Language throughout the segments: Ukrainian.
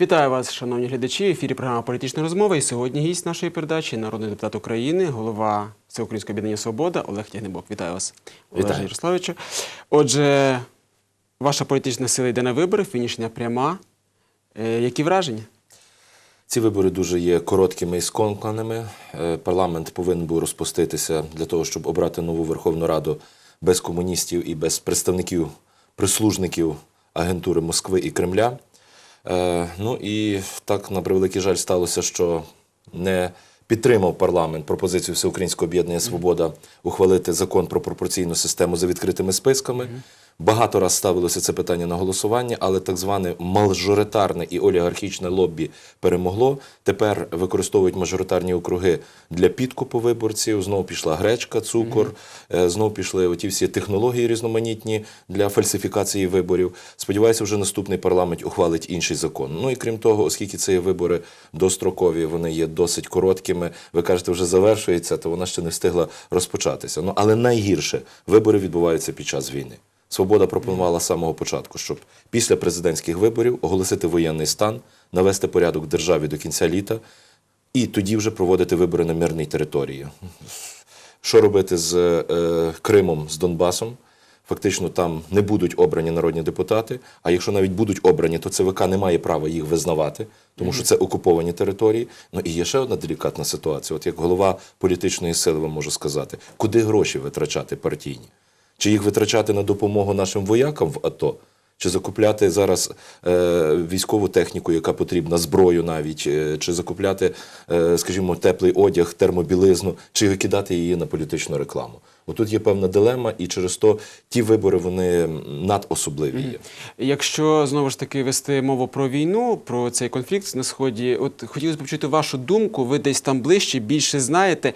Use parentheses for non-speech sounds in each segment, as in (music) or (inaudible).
Вітаю вас, шановні глядачі. В ефірі програма Політична розмова. І сьогодні гість нашої передачі народний депутат України, голова Всеукраїнського об'єднання Свобода Олег Тягнебок. Вітаю вас, Олеже Ярославовичу. Отже, ваша політична сила йде на вибори, фінішня пряма. Е, які враження? Ці вибори дуже є короткими і скомканими. Е, Парламент повинен був розпуститися для того, щоб обрати нову Верховну Раду без комуністів і без представників, прислужників агентури Москви і Кремля. Е, Ну і так, на превеликий жаль, сталося, що не підтримав парламент пропозицію Всеукраїнського об'єднання Свобода ухвалити закон про пропорційну систему за відкритими списками. Багато раз ставилося це питання на голосування, але так зване мажоритарне і олігархічне лоббі перемогло. Тепер використовують мажоритарні округи для підкупу виборців. Знову пішла гречка, цукор, е, знову пішли оті всі технології різноманітні для фальсифікації виборів. Сподіваюся, вже наступний парламент ухвалить інший закон. Ну і крім того, оскільки це є вибори дострокові, вони є досить короткими. Ви кажете, вже завершується, то вона ще не встигла розпочатися. Ну але найгірше вибори відбуваються під час війни. Свобода пропонувала з самого початку, щоб після президентських виборів оголосити воєнний стан, навести порядок в державі до кінця літа і тоді вже проводити вибори на мирній території. Що робити з е, Кримом, з Донбасом? Фактично там не будуть обрані народні депутати. А якщо навіть будуть обрані, то ЦВК не має права їх визнавати, тому що це окуповані території. Ну і є ще одна делікатна ситуація. От як голова політичної сили вам можу сказати, куди гроші витрачати партійні? Чи їх витрачати на допомогу нашим воякам в АТО? Чи закупляти зараз е, військову техніку, яка потрібна, зброю навіть, е, чи закупляти, е, скажімо, теплий одяг, термобілизну, чи кидати її на політичну рекламу? Отут є певна дилема, і через то ті вибори вони надособливі є. Якщо знову ж таки вести мову про війну, про цей конфлікт на сході, от хотілося б почути вашу думку. Ви десь там ближче, більше знаєте,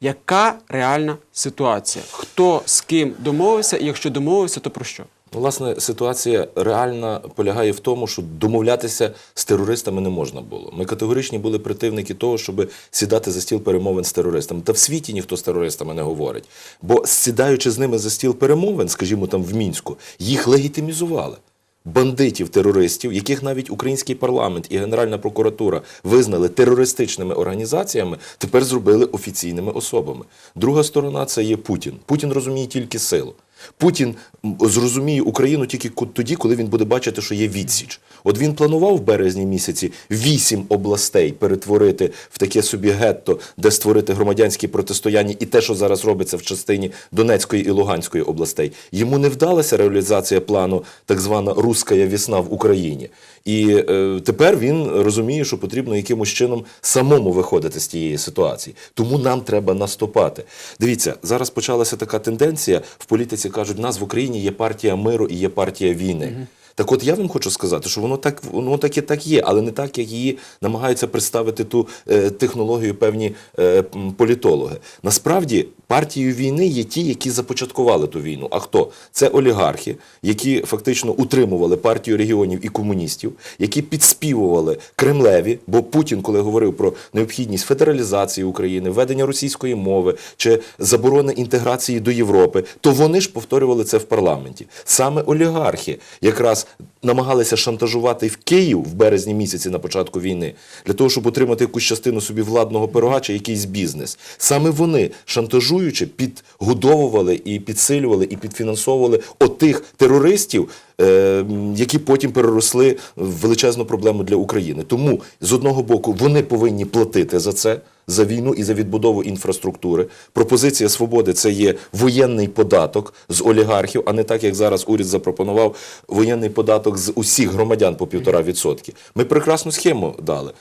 яка реальна ситуація? Хто з ким домовився, і якщо домовився, то про що? Ну, Власне, ситуація реальна полягає в тому, що домовлятися з терористами не можна було. Ми категоричні були противники того, щоб сідати за стіл перемовин з терористами. Та в світі ніхто з терористами не говорить. Бо сідаючи з ними за стіл перемовин, скажімо, там в мінську, їх легітимізували. Бандитів, терористів, яких навіть український парламент і Генеральна прокуратура визнали терористичними організаціями, тепер зробили офіційними особами. Друга сторона це є Путін. Путін розуміє тільки силу. Путін зрозуміє Україну тільки тоді, коли він буде бачити, що є відсіч. От він планував в березні місяці вісім областей перетворити в таке собі гетто, де створити громадянські протистояння, і те, що зараз робиться в частині Донецької і Луганської областей. Йому не вдалася реалізація плану так звана руська весна в Україні. І е, тепер він розуміє, що потрібно якимось чином самому виходити з тієї ситуації. Тому нам треба наступати. Дивіться, зараз почалася така тенденція в політиці. Кажуть, у нас в Україні є партія миру і є партія війни. Так от я вам хочу сказати, що воно так воно так і так є, але не так, як її намагаються представити ту е, технологію певні е, політологи. Насправді партією війни є ті, які започаткували ту війну. А хто? Це олігархи, які фактично утримували партію регіонів і комуністів, які підспівували Кремлеві, бо Путін, коли говорив про необхідність федералізації України, введення російської мови чи заборони інтеграції до Європи, то вони ж повторювали це в парламенті. Саме олігархи якраз намагалися шантажувати в Київ в березні місяці на початку війни для того, щоб отримати якусь частину собі владного пирога чи якийсь бізнес. Саме вони шантажуючи підгодовували і підсилювали і підфінансовували отих терористів, е, які потім переросли в величезну проблему для України. Тому з одного боку вони повинні платити за це. За війну і за відбудову інфраструктури. Пропозиція свободи це є воєнний податок з олігархів, а не так, як зараз уряд запропонував воєнний податок з усіх громадян по півтора відсотки. Ми прекрасну схему дали.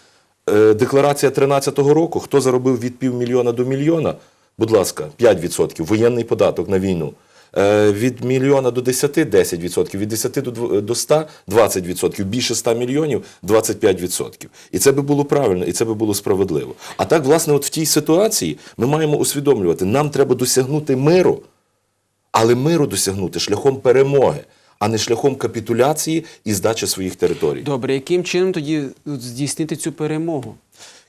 Е, Декларація 13-го року, хто заробив від півмільйона до мільйона, будь ласка, 5% воєнний податок на війну. Е, Від мільйона до 10 – 10%, від 10 до дв- до 100 – 20%, більше 100 мільйонів – 25%. І це би було правильно, і це би було справедливо. А так, власне, от в тій ситуації ми маємо усвідомлювати, нам треба досягнути миру, але миру досягнути шляхом перемоги, а не шляхом капітуляції і здачі своїх територій. Добре, яким чином тоді здійснити цю перемогу?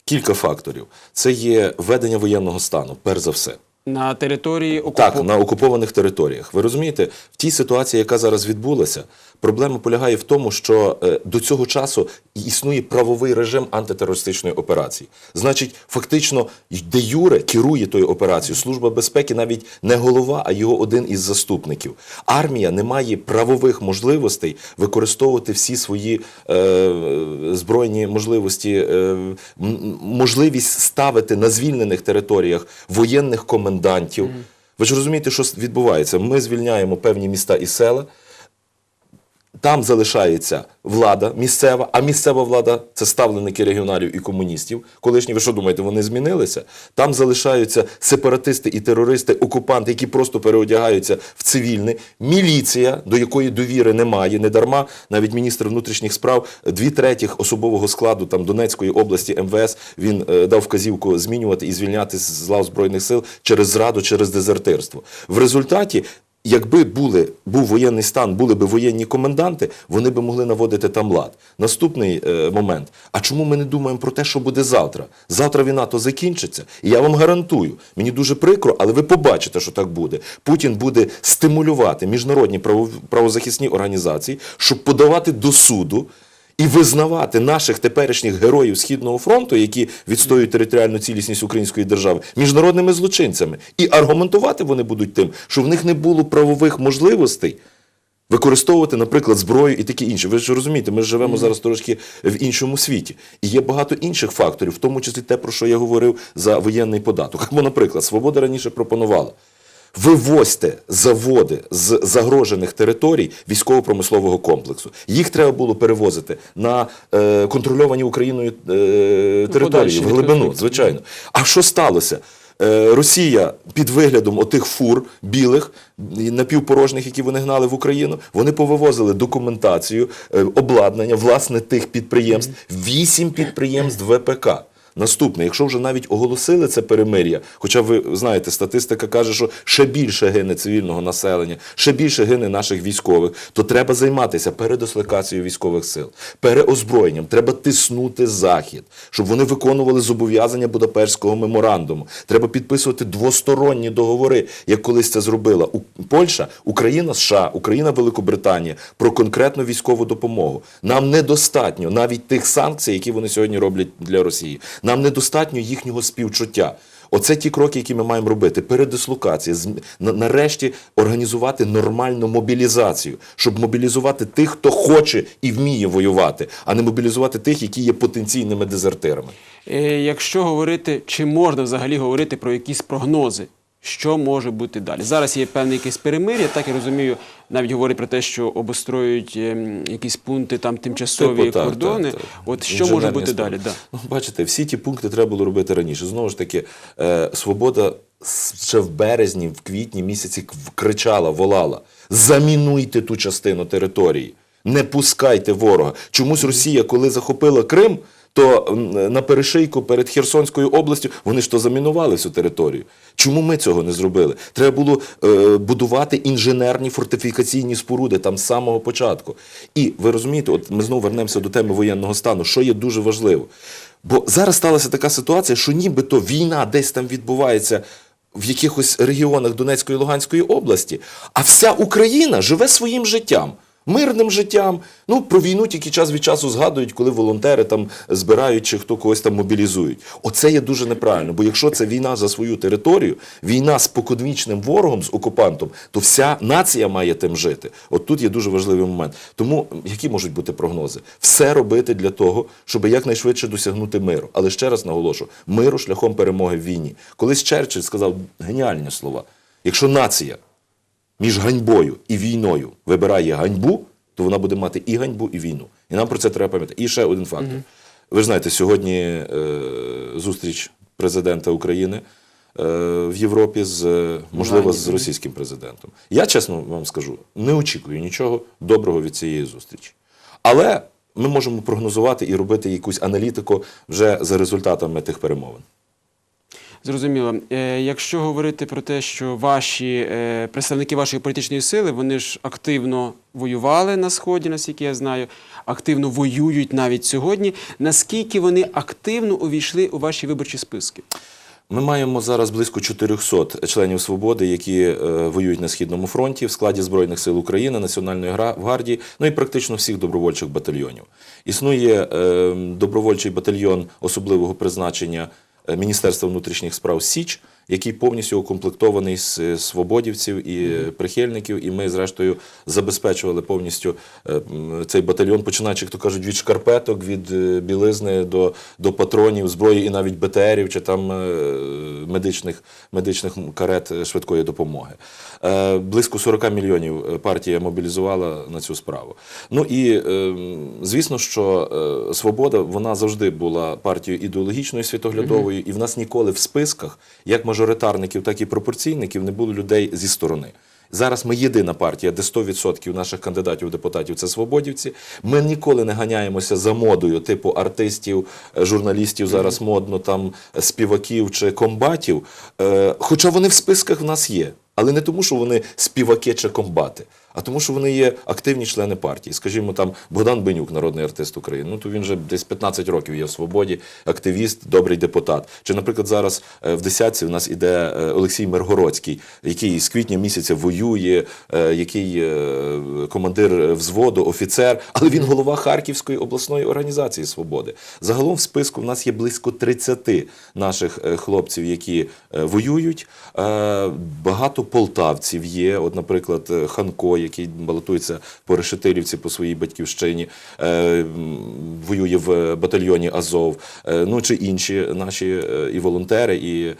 Кілька факторів. Це є введення воєнного стану, перш за все. На території окупу... Так, на окупованих територіях. Ви розумієте, в тій ситуації, яка зараз відбулася, проблема полягає в тому, що е, до цього часу існує правовий режим антитерористичної операції. Значить, фактично, де Юре керує тою операцією. Служба безпеки навіть не голова, а його один із заступників. Армія не має правових можливостей використовувати всі свої е, збройні можливості, е, можливість ставити на звільнених територіях воєнних комендантів. Ви ж розумієте, що відбувається? Ми звільняємо певні міста і села. Там залишається влада місцева, а місцева влада це ставленики регіоналів і комуністів. Колишні, ви що думаєте, вони змінилися? Там залишаються сепаратисти і терористи, окупанти, які просто переодягаються в цивільне. Міліція, до якої довіри немає, недарма навіть міністр внутрішніх справ дві третіх особового складу там Донецької області МВС він е, дав вказівку змінювати і звільняти з лав збройних сил через зраду, через дезертирство. В результаті. Якби були, був воєнний стан, були б воєнні коменданти, вони б могли наводити там лад. Наступний е, момент. А чому ми не думаємо про те, що буде завтра? Завтра війна то закінчиться. І я вам гарантую, мені дуже прикро, але ви побачите, що так буде. Путін буде стимулювати міжнародні право- правозахисні організації, щоб подавати до суду і визнавати наших теперішніх героїв Східного фронту, які відстоюють територіальну цілісність української держави, міжнародними злочинцями. І аргументувати вони будуть тим, що в них не було правових можливостей. Використовувати, наприклад, зброю і таке інше. Ви ж розумієте, ми живемо зараз трошки в іншому світі. І є багато інших факторів, в тому числі те, про що я говорив за воєнний податок. Або, наприклад, Свобода раніше пропонувала. Вивозьте заводи з загрожених територій військово-промислового комплексу. Їх треба було перевозити на е, контрольовані Україною е, території в глибину, звичайно. А що сталося? Е, Росія під виглядом отих фур білих, напівпорожніх, які вони гнали в Україну, вони повивозили документацію, е, обладнання власне тих підприємств, вісім підприємств ВПК. Наступне, якщо вже навіть оголосили це перемир'я, хоча ви знаєте, статистика каже, що ще більше гине цивільного населення, ще більше гине наших військових, то треба займатися передислокацією військових сил, переозброєнням. Треба тиснути захід, щоб вони виконували зобов'язання Будапештського меморандуму. Треба підписувати двосторонні договори, як колись це зробила Польща, Україна, США, Україна, Великобританія про конкретну військову допомогу. Нам недостатньо навіть тих санкцій, які вони сьогодні роблять для Росії. Нам недостатньо їхнього співчуття. Оце ті кроки, які ми маємо робити. Передислокація, нарешті організувати нормальну мобілізацію, щоб мобілізувати тих, хто хоче і вміє воювати, а не мобілізувати тих, які є потенційними дезертирами. Е, Якщо говорити, чи можна взагалі говорити про якісь прогнози, що може бути далі? Зараз є певне якесь перемир'я, так я розумію, навіть говорять про те, що обустроюють ем, якісь пункти там тимчасові Типу, кордони. так, так. От що може бути справи. далі? Да. Ну, бачите, всі ті пункти треба було робити раніше. Знову ж таки, е, свобода ще в березні, в квітні місяці кричала, волала: замінуйте ту частину території, не пускайте ворога. Чомусь Росія, коли захопила Крим. То на перешийку перед Херсонською областю вони ж то замінували всю територію. Чому ми цього не зробили? Треба було е, будувати інженерні фортифікаційні споруди там з самого початку. І ви розумієте, от ми знову вернемося до теми воєнного стану, що є дуже важливо. Бо зараз сталася така ситуація, що нібито війна десь там відбувається в якихось регіонах Донецької і Луганської області, а вся Україна живе своїм життям. Мирним життям. Ну, про війну тільки час від часу згадують, коли волонтери там збирають чи хто когось там мобілізують. Оце є дуже неправильно. Бо якщо це війна за свою територію, війна з поконвічним ворогом, з окупантом, то вся нація має тим жити. От тут є дуже важливий момент. Тому які можуть бути прогнози? Все робити для того, щоб якнайшвидше досягнути миру. Але ще раз наголошу: миру шляхом перемоги в війні. Колись Черчилль сказав геніальні слова: якщо нація між ганьбою і війною вибирає ганьбу, то вона буде мати і ганьбу, і війну. І нам про це треба пам'ятати. І ще один фактор. Ви ж знаєте, сьогодні е, зустріч президента України е, в Європі з е, можливо з російським президентом. Я чесно вам скажу, не очікую нічого доброго від цієї зустрічі. Але ми можемо прогнозувати і робити якусь аналітику вже за результатами тих перемовин. Зрозуміло. Е, якщо говорити про те, що ваші е, представники вашої політичної сили, вони ж активно воювали на сході, наскільки я знаю, активно воюють навіть сьогодні. Наскільки вони активно увійшли у ваші виборчі списки? Ми маємо зараз близько 400 членів свободи, які е, воюють на східному фронті в складі збройних сил України, Національної гвардії, ну і практично всіх добровольчих батальйонів. Існує е, добровольчий батальйон особливого призначення Міністерства внутрішніх справ Січ, який повністю укомплектований з е, свободівців і е, прихильників. І ми, зрештою, забезпечували повністю е, цей батальйон, починаючи, як то кажуть, від шкарпеток, від білизни до, до патронів, зброї і навіть БТРів чи там медичних, медичних карет швидкої допомоги. Близько 40 мільйонів партія мобілізувала на цю справу. Ну і звісно, що свобода вона завжди була партією ідеологічною світоглядовою, і в нас ніколи в списках, як мажоритарників, так і пропорційників, не було людей зі сторони. Зараз ми єдина партія, де 100% наших кандидатів депутатів це свободівці. Ми ніколи не ганяємося за модою, типу артистів, е, журналістів зараз модно, там е, співаків чи комбатів. Е, Хоча вони в списках в нас є. Але не тому, що вони співаки чи комбати, а тому, що вони є активні члени партії. Скажімо, там Богдан Бенюк, народний артист України. Ну то він вже десь 15 років є в свободі, активіст, добрий депутат. Чи, наприклад, зараз е, в десятці в нас іде е, Олексій Миргородський, який з квітня місяця воює, е, який командир взводу, офіцер, але він голова Харківської обласної організації Свободи. Загалом в списку в нас є близько 30 наших хлопців, які воюють. Багато полтавців є. От, наприклад, Ханко, який балотується по Решетилівці по своїй батьківщині, е, воює в батальйоні Азов, е, ну чи інші наші е, і волонтери, і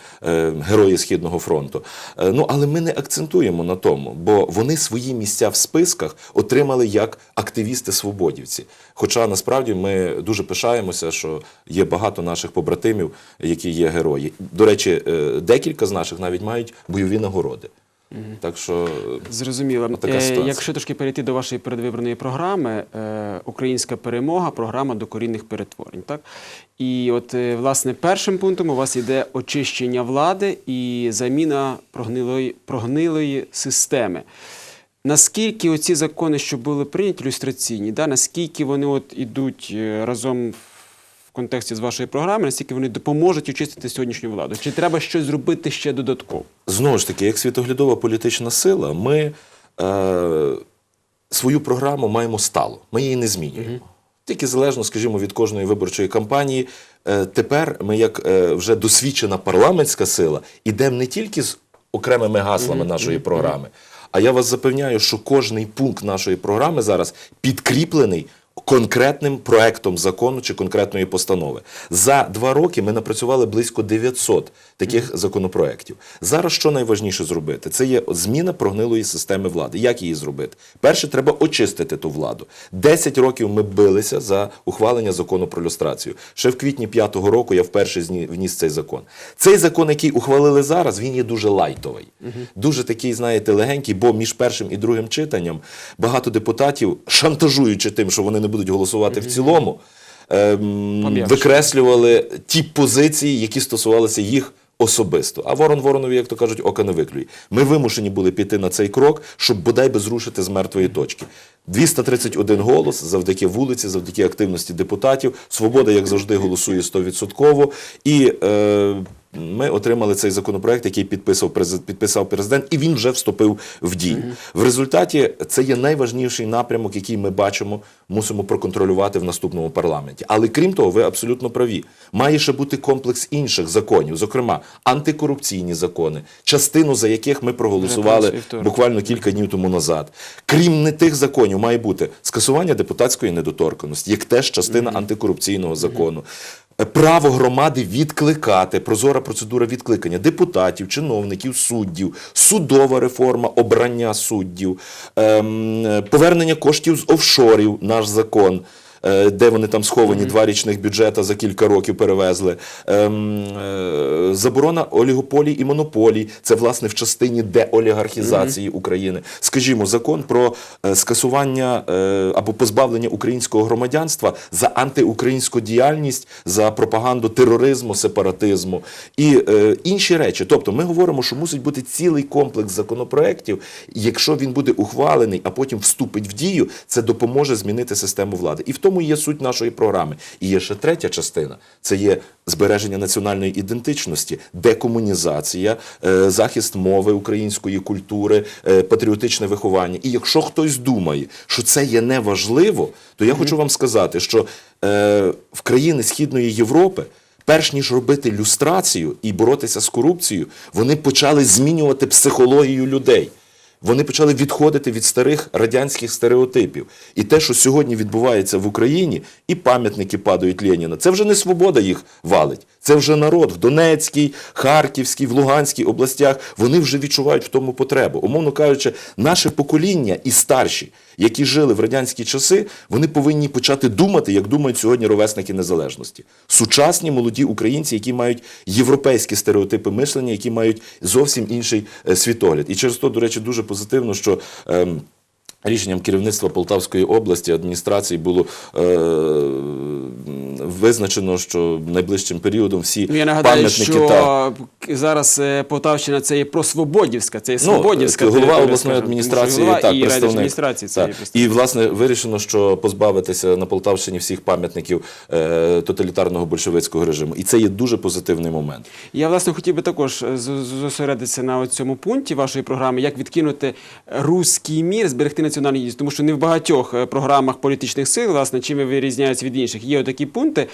герої Східного фронту. Ну але ми не акцентуємо на тому, бо вони свої місця в списках отримали як активісти-свободівці. Хоча насправді ми дуже пишаємося, що є багато наших побратимів, які є герої. До речі, декілька з наших навіть мають бойові нагороди. Так що е, Зрозуміло. Е, ситуація. Якщо трошки перейти до вашої передвиборної програми, е, Українська перемога, програма докорінних перетворень. Так? І от, власне, першим пунктом у вас йде очищення влади і заміна прогнилої, прогнилої системи. Наскільки оці закони, що були прийняті, ілюстраційні, да, наскільки вони от ідуть разом в контексті з вашої програми, наскільки вони допоможуть очистити сьогоднішню владу? Чи треба щось зробити ще додатково? знову ж таки, як світоглядова політична сила, ми е, свою програму маємо стало. Ми її не змінюємо. Тільки залежно, скажімо, від кожної виборчої кампанії. Е, тепер ми, як е, вже досвідчена парламентська сила, ідемо не тільки з окремими гаслами нашої програми, а я вас запевняю, що кожний пункт нашої програми зараз підкріплений конкретним проектом закону чи конкретної постанови. За два роки ми напрацювали близько 900 таких законопроєктів. Зараз що найважніше зробити? Це є зміна прогнилої системи влади. Як її зробити? Перше, треба очистити ту владу. 10 років ми билися за ухвалення закону про люстрацію. Ще в квітні п'ятого року я вперше вніс цей закон. Цей закон, який ухвалили зараз, він є дуже лайтовий, дуже такий, знаєте, легенький, бо між першим і другим читанням багато депутатів, шантажуючи тим, що вони не будуть голосувати в цілому, ем, викреслювали ті позиції, які стосувалися їх. Особисто, а ворон воронові, як то кажуть, ока не виклює. Ми вимушені були піти на цей крок, щоб бодай би зрушити з мертвої точки. 231 голос завдяки вулиці, завдяки активності депутатів. Свобода, як завжди, голосує 100%. І е, ми отримали цей законопроект, який підписав підписав президент, і він вже вступив в дію. В результаті це є найважніший напрямок, який ми бачимо, мусимо проконтролювати в наступному парламенті. Але крім того, ви абсолютно праві. Має ще бути комплекс інших законів, зокрема антикорупційні закони, частину за яких ми проголосували буквально кілька днів тому назад. Крім не тих законів, має бути скасування депутатської недоторканості, як теж частина антикорупційного закону. Е, Право громади відкликати, прозора процедура відкликання депутатів, чиновників, суддів, судова реформа, обрання суддів, ем, е, повернення коштів з офшорів, наш закон. Е, Де вони там сховані, два річних бюджета за кілька років перевезли. Ем, е, заборона олігополій і монополій. Це власне в частині деолігархізації України. Скажімо, закон про е, скасування або позбавлення українського громадянства за антиукраїнську діяльність, за пропаганду тероризму, сепаратизму і інші речі. Тобто, ми говоримо, що мусить бути цілий комплекс законопроєктів. Якщо він буде ухвалений, а потім вступить в дію, це допоможе змінити систему влади. І в тому і є суть нашої програми. І є ще третя частина: це є збереження національної ідентичності, декомунізація, е, захист мови української культури, е, патріотичне виховання. І якщо хтось думає, що це є неважливо, то я хочу вам сказати, що е, в країни Східної Європи. Перш ніж робити люстрацію і боротися з корупцією, вони почали змінювати психологію людей. Вони почали відходити від старих радянських стереотипів. І те, що сьогодні відбувається в Україні, і пам'ятники падають Леніна, це вже не свобода їх валить. Це вже народ в Донецькій, Харківській, в Луганській областях. Вони вже відчувають в тому потребу. Умовно кажучи, наше покоління і старші, які жили в радянські часи, вони повинні почати думати, як думають сьогодні ровесники незалежності. Сучасні молоді українці, які мають європейські стереотипи мислення, які мають зовсім інший е, світогляд. І через то, до речі, дуже позитивно, що. ем, Рішенням керівництва Полтавської області адміністрації було е, визначено, що найближчим періодом всі Ну, я нагадаю, пам'ятники що та зараз е, Полтавщина це є просвободівська, це є Ну, голова обласної адміністрації голова так, і представник. райдержадміністрації це Так. представник. І власне вирішено, що позбавитися на Полтавщині всіх пам'ятників е, тоталітарного большевицького режиму. І це є дуже позитивний момент. Я власне хотів би також е, зосередитися на цьому пункті вашої програми, як відкинути руський мір, зберегти національну єдності, тому що не в багатьох е, програмах політичних сил, власне, чим ви вирізняєтеся від інших. Є такі пункти.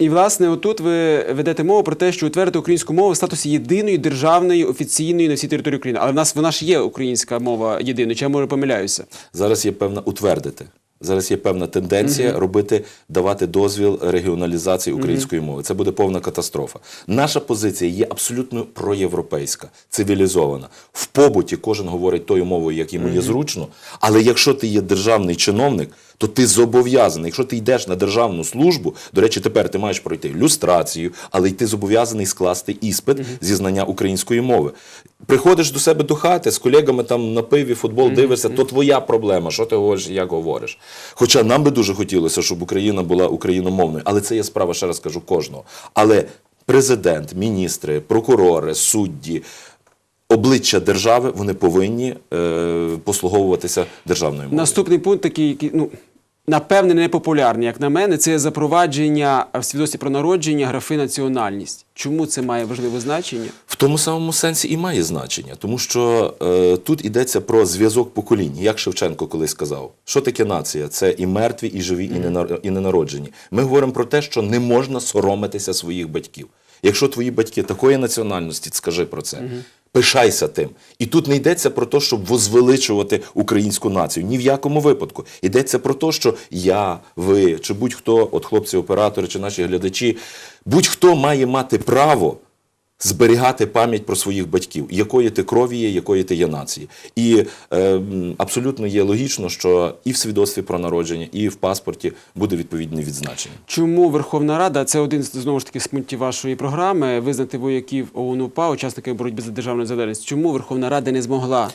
І, власне, отут ви ведете мову про те, що утвердити українську мову в статусі єдиної державної офіційної на всій території України. Але в нас вона ж є українська мова єдиною. Чи я може помиляюся? Зараз є певна утвердити. Зараз є певна тенденція робити, давати дозвіл регіоналізації української мови. Це буде повна катастрофа. Наша позиція є абсолютно проєвропейська, цивілізована. В побуті кожен говорить тою мовою, як йому є зручно. Але якщо ти є державний чиновник, то ти зобов'язаний. Якщо ти йдеш на державну службу, до речі, тепер ти маєш пройти люстрацію, але й ти зобов'язаний скласти іспит зі знання української мови. Приходиш до себе до хати з колегами там на пиві, футбол дивишся, то твоя проблема, що ти говориш, як говориш. Хоча нам би дуже хотілося, щоб Україна була україномовною, але це є справа, ще раз кажу, кожного. Але президент, міністри, прокурори, судді. Обличчя держави вони повинні е, послуговуватися державною мовою. Наступний пункт такий, який, ну, напевне, непопулярний, як на мене, це запровадження в свідоцтві про народження графи національність. Чому це має важливе значення? В тому самому сенсі і має значення, тому що е, тут йдеться про зв'язок поколінь, як Шевченко колись сказав. Що таке нація? Це і мертві, і живі, і, ненар- і ненароджені. Ми говоримо про те, що не можна соромитися своїх батьків. Якщо твої батьки такої національності, скажи про це. Пишайся тим. І тут не йдеться про те, щоб возвеличувати українську націю. Ні в якому випадку. Йдеться про те, що я, ви, чи будь-хто, от хлопці-оператори, чи наші глядачі, будь-хто має мати право зберігати пам'ять про своїх батьків, якої ти крові є, якої ти є нації. І е, абсолютно є логічно, що і в свідоцтві про народження, і в паспорті буде відповідне відзначення. Чому Верховна Рада, це один з знову ж таки з пунктів вашої програми, визнати вояків ОУН-УПА учасників боротьби за державну незалежність. Чому Верховна Рада не змогла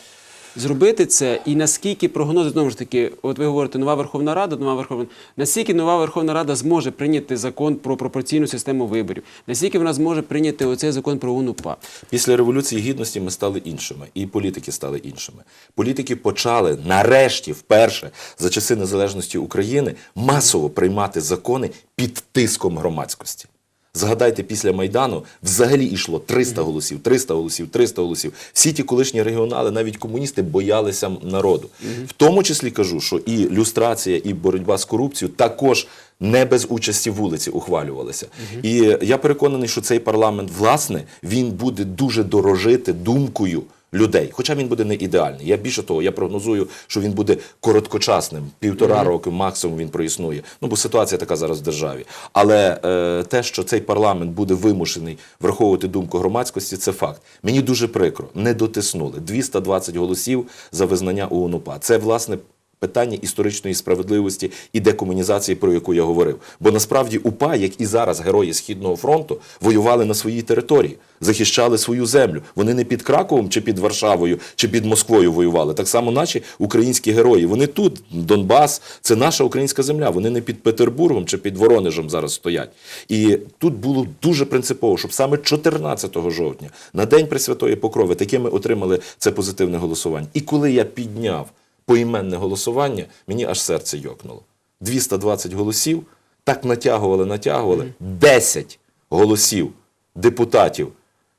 зробити це? І наскільки прогнози знову ж таки, от ви говорите, нова Верховна Рада, нова Верховна наскільки нова Верховна Рада зможе прийняти закон про пропорційну систему виборів? Наскільки вона зможе прийняти оцей закон про ООН УПА? Після революції гідності ми стали іншими, і політики стали іншими. Політики почали нарешті, вперше за часи незалежності України, масово приймати закони під тиском громадськості. Згадайте, після Майдану взагалі йшло 300 голосів, 300 голосів, 300 голосів. Всі ті колишні регіонали, навіть комуністи, боялися народу. В тому числі кажу, що і люстрація, і боротьба з корупцією також не без участі вулиці ухвалювалися. І я переконаний, що цей парламент, власне, він буде дуже дорожити думкою. Людей, хоча він буде не ідеальний. Я більше того, я прогнозую, що він буде короткочасним, півтора року максимум він проіснує. Ну бо ситуація така зараз в державі. Але е, те, що цей парламент буде вимушений враховувати думку громадськості, це факт. Мені дуже прикро, не дотиснули 220 голосів за визнання ООН-УПА. Це власне. Питання історичної справедливості і декомунізації, про яку я говорив. Бо насправді УПА, як і зараз герої Східного фронту, воювали на своїй території, захищали свою землю. Вони не під Краковом чи під Варшавою чи під Москвою воювали. Так само наші українські герої. Вони тут, Донбас, це наша українська земля. Вони не під Петербургом чи під Воронежем зараз стоять. І тут було дуже принципово, щоб саме 14 жовтня, на День Пресвятої Покрови, таке ми отримали це позитивне голосування. І коли я підняв поіменне голосування, мені аж серце йокнуло. 220 голосів, так натягували, натягували. 10 голосів депутатів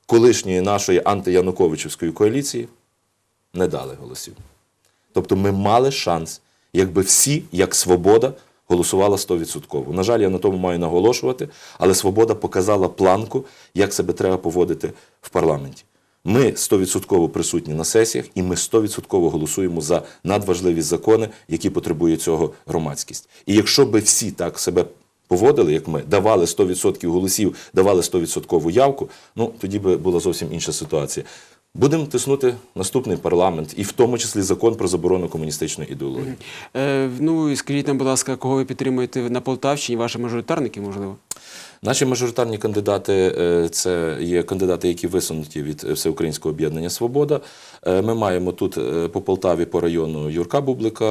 колишньої нашої антиянуковичівської коаліції не дали голосів. Тобто ми мали шанс, якби всі, як свобода, голосувала 100%. На жаль, я на тому маю наголошувати, але свобода показала планку, як себе треба поводити в парламенті. Ми 100% присутні на сесіях, і ми 100% голосуємо за надважливі закони, які потребує цього громадськість. І якщо би всі так себе поводили, як ми, давали 100% голосів, давали 100% явку, ну тоді би була зовсім інша ситуація. Будемо тиснути наступний парламент, і в тому числі закон про заборону комуністичної ідеології. Е, ну і скажіть нам, будь ласка, кого ви підтримуєте на Полтавщині, ваші мажоритарники, можливо? Наші мажоритарні кандидати е, це є кандидати, які висунуті від Всеукраїнського об'єднання Свобода. Е, Ми маємо тут е, по Полтаві по району Юрка Бублика,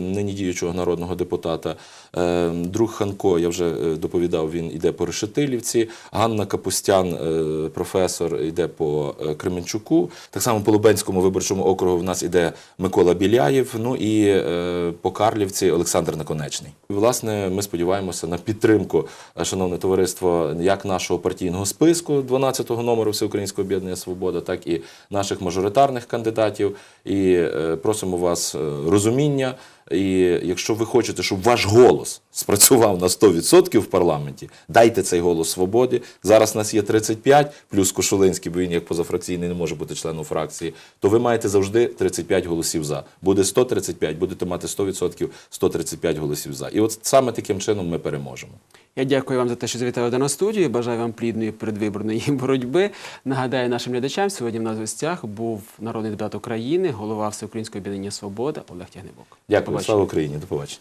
нині діючого народного депутата. Е, Друг Ханко, я вже е, доповідав, він іде по Решетилівці. Ганна Капустян, е, професор, йде по е, Кременчуку. Так само по Лубенському виборчому округу в нас іде Микола Біляєв. Ну і е, по Карлівці Олександр Наконечний. Власне, ми сподіваємося на підтримку, е, шановне товариство, як нашого партійного списку 12-го номеру Всеукраїнського об'єднання Свобода, так і наших мажоритарних кандидатів. І е, просимо вас е, розуміння. І якщо ви хочете, щоб ваш голос спрацював на 100% в парламенті, дайте цей голос свободі. Зараз нас є 35, плюс Кошулинський, бо він як позафракційний не може бути членом фракції. То ви маєте завжди 35 голосів за. Буде 135, будете мати 100%, 135 голосів за. І от саме таким чином ми переможемо. Я дякую вам за те, що завітали до нас студію. Бажаю вам плідної передвиборної (laughs) боротьби. Нагадаю нашим глядачам, сьогодні в нас в гостях був народний депутат України, голова Всеукраїнського об'єднання Свобода Олег Тягнебок. Дякую, побачення. слава Україні, до побачення.